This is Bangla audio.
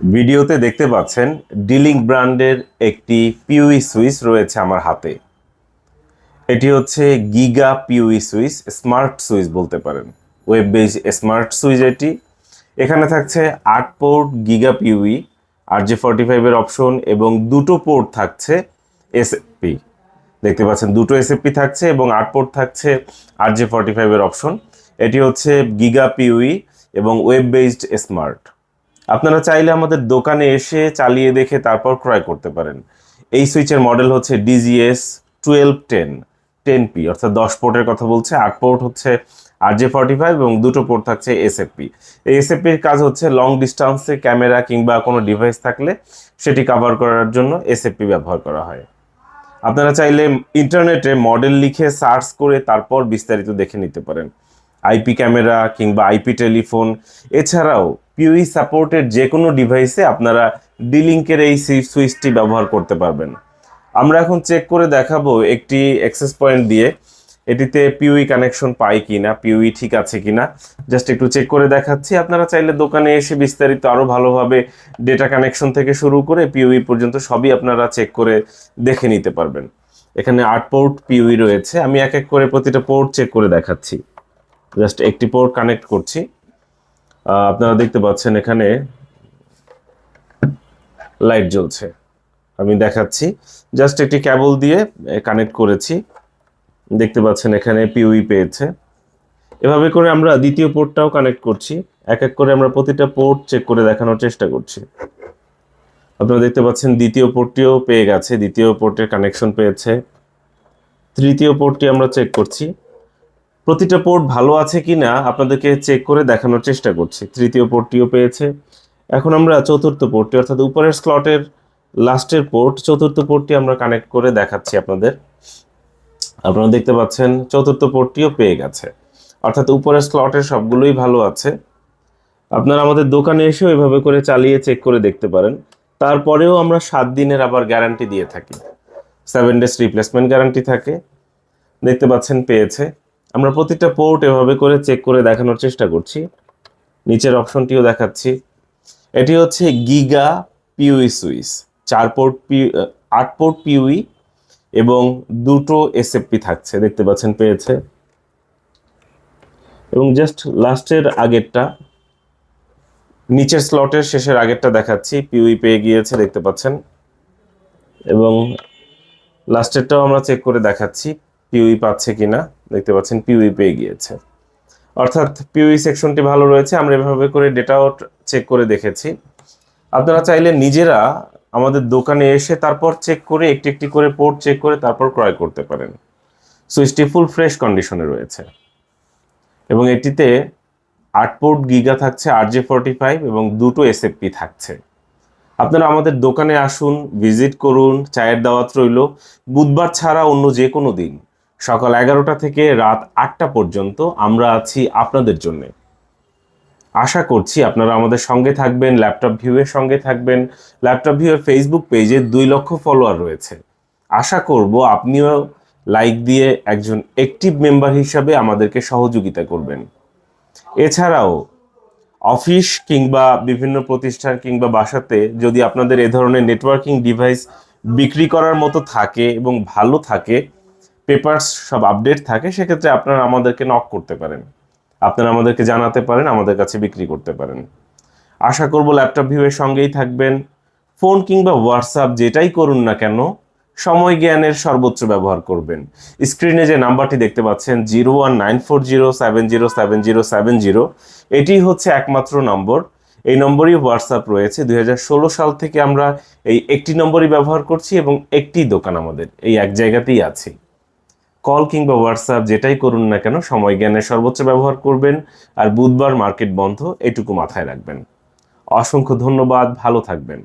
ভিডিওতে দেখতে পাচ্ছেন ডিলিং ব্র্যান্ডের একটি পিউই সুইচ রয়েছে আমার হাতে। এটি হচ্ছে giga PoE switch, smart switch বলতে পারেন। ওয়েব বেস স্মার্ট সুইচ এটি। এখানে থাকছে আট port giga PoE R J forty ফাইভের অপশন এবং দুটো পোর্ট থাকছে এসএপি দেখতে পাচ্ছেন দুটো এসএপি থাকছে এবং আট পোর্ট থাকছে আর জে ফর্টি ফাইভের অপশন। এটি হচ্ছে গিগা পিউই এবং ওয়েব বেসড স্মার্ট আপনারা চাইলে আমাদের দোকানে এসে চালিয়ে দেখে তারপর ক্রয় করতে পারেন। এই সুইচের মডেল হচ্ছে DGS twelve ten ten P অর্থাৎ দশ পোর্টের কথা বলছে। আট পোর্ট হচ্ছে আর জে ফর্টি ফাইভ এবং দুটো পোর্ট থাকছে এসএফপি এই এসএফপির কাজ হচ্ছে লং ডিস্টেন্সে ক্যামেরা কিংবা কোনো ডিভাইস থাকলে সেটি কাভার করার জন্য এসএফপি ব্যবহার করা হয়। আপনারা চাইলে ইন্টারনেটে মডেল লিখে সার্চ করে তারপর বিস্তারিত দেখে নিতে পারেন। আইপি ক্যামেরা কিংবা আইপি টেলিফোন এছাড়াও পিউই সাপোর্টের যে কোনো ডিভাইসে আপনারা ডিলিঙ্কের এই সুইচটি ব্যবহার করতে পারবেন। আমরা এখন চেক করে দেখাবো একটি অ্যাক্সেস পয়েন্ট দিয়ে এটিতে পিউই কানেকশন পাই কিনা পিউই ঠিক আছে কি না জাস্ট একটু চেক করে দেখাচ্ছি। আপনারা চাইলে দোকানে এসে বিস্তারিত আরও ভালোভাবে ডেটা কানেকশন থেকে শুরু করে পিউই পর্যন্ত সবই আপনারা চেক করে দেখে নিতে পারবেন। এখানে আট পোর্ট পিউই রয়েছে। আমি এক এক করে প্রতিটা পোর্ট চেক করে দেখাচ্ছি। জাস্ট একটি পোর্ট কানেক্ট করছি। আপনারা দেখতে পাচ্ছেন এখানে লাইট জ্বলছে। আমি দেখাচ্ছি। জাস্ট একটি ক্যাবল দিয়ে কানেক্ট করেছি। দেখতে পাচ্ছেন এখানে পিউই পেয়েছে। এভাবে করে আমরা দ্বিতীয় পোর্টটাও কানেক্ট করছি। এক এক করে আমরা প্রতিটা পোর্ট চেক করে দেখানোর চেষ্টা করছি। আপনারা দেখতে পাচ্ছেন দ্বিতীয় পোর্টটিও পেয়ে গেছে। দ্বিতীয় পোর্টের কানেকশন পেয়েছে। তৃতীয় পোর্টটি আমরা চেক করছি। প্রতিটা পোর্ট ভালো আছে কিনা আপনাদেরকে চেক করে দেখানোর চেষ্টা করছি। তৃতীয় পোর্টটিও পেয়েছে। এখন আমরা চতুর্থ পোর্টটি অর্থাৎ উপরের স্লটের লাস্টের পোর্ট চতুর্থ পোর্টটি আমরা কানেক্ট করে দেখাচ্ছি আপনাদের। আপনারা দেখতে পাচ্ছেন, চতুর্থ পোর্টটিও পেয়ে গেছে। অর্থাৎ উপরের স্লটের সবগুলোই ভালো আছে। আপনারা আমাদের দোকানে এসেও এভাবে করে চালিয়ে চেক করে দেখতে পারেন। তারপরেও আমরা সাত দিনের আবার গ্যারান্টি দিয়ে থাকি। সেভেন ডেজ রিপ্লেসমেন্ট গ্যারান্টি থাকে। দেখতে পাচ্ছেন, পেয়েছে। আমরা প্রতিটা পোর্ট এভাবে করে চেক করে দেখানোর চেষ্টা করছি। নিচের অপশনটিও দেখাচ্ছি। এটি হচ্ছে গিগা পিউই সুইচ চার পোর্ট পি আট পোর্ট পিউই এবং দুটো এসএফপি থাকছে, দেখতে পাচ্ছেন, পেয়েছে। এবং জাস্ট লাস্টের আগেরটা, নিচের স্লটের শেষের আগেরটা দেখাচ্ছি। পিউই পেয়ে গিয়েছে, দেখতে পাচ্ছেন। এবং লাস্টেরটাও আমরা চেক করে দেখাচ্ছি। পিউই পাচ্ছে কিনা, দেখতে পাচ্ছেন পিউই পেয়ে গিয়েছে। অর্থাৎ পিউই সেকশনটি ভালো রয়েছে, আমরা এভাবে করে ডেটাও চেক করে দেখেছি। আপনারা চাইলে নিজেরা আমাদের দোকানে এসে তারপর চেক করে, একটি একটি করে পোর্ট চেক করে তারপর ক্রয় করতে পারেন। সুইচটি ফুল ফ্রেশ কন্ডিশনে রয়েছে। এবং এটিতে আট পোর্ট গিগা থাকছে আর জে ফোরটি ফাইভ এবং দুটো এসএফপি থাকছে। আপনারা আমাদের দোকানে আসুন ভিজিট করুন, চায়ের দাওয়াত রইল। বুধবার ছাড়া অন্য যে কোনো দিন। সকাল এগারোটা থেকে রাত আটটা পর্যন্ত আমরা আছি আপনাদের জন্য। আশা করছি আপনারা আমাদের সঙ্গে থাকবেন, ল্যাপটপ ভিউয়ের সঙ্গে থাকবেন। ল্যাপটপ ভিউয়ের ফেসবুক পেজে দুই লক্ষ ফলোয়ার রয়েছে। আশা করব আপনিও লাইক দিয়ে একজন অ্যাক্টিভ মেম্বার হিসাবে আমাদেরকে সহযোগিতা করবেন। এছাড়াও, অফিস কিংবা বিভিন্ন প্রতিষ্ঠান কিংবা বাসাতে যদি আপনাদের এ ধরনের নেটওয়ার্কিং ডিভাইস বিক্রি করার মতো থাকে এবং ভালো থাকে পেপারস সব আপডেট থাকে, সেক্ষেত্রে আপনারা আমাদেরকে নক করতে পারেন। আপনারা আমাদেরকে জানাতে পারেন, আমাদের কাছে বিক্রি করতে পারেন। আশা করব ল্যাপটপ ভিউয়ের সঙ্গেই থাকবেন। ফোন কিংবা হোয়াটসঅ্যাপ যেটাই করুন না কেন, সময় জ্ঞানের সর্বোচ্চ ব্যবহার করবেন। স্ক্রিনে যে নাম্বারটি দেখতে পাচ্ছেন zero one nine four zero seven zero seven zero seven zero এটি হচ্ছে একমাত্র নম্বর। এই নম্বরই হোয়াটসঅ্যাপ রয়েছে। দুই হাজার ষোলো সাল থেকে আমরা এই একটি নম্বরই ব্যবহার করছি এবং একটি দোকান আমাদের, এই এক জায়গাতেই আছি। কল কিংবা হোয়াটসঅ্যাপ যেটাই করুন না কেন, সময় জ্ঞানের সর্বোচ্চ ব্যবহার করবেন আর বুধবার মার্কেট বন্ধ, এটুকু মাথায় রাখবেন। অসংখ্য ধন্যবাদ, ভালো থাকবেন।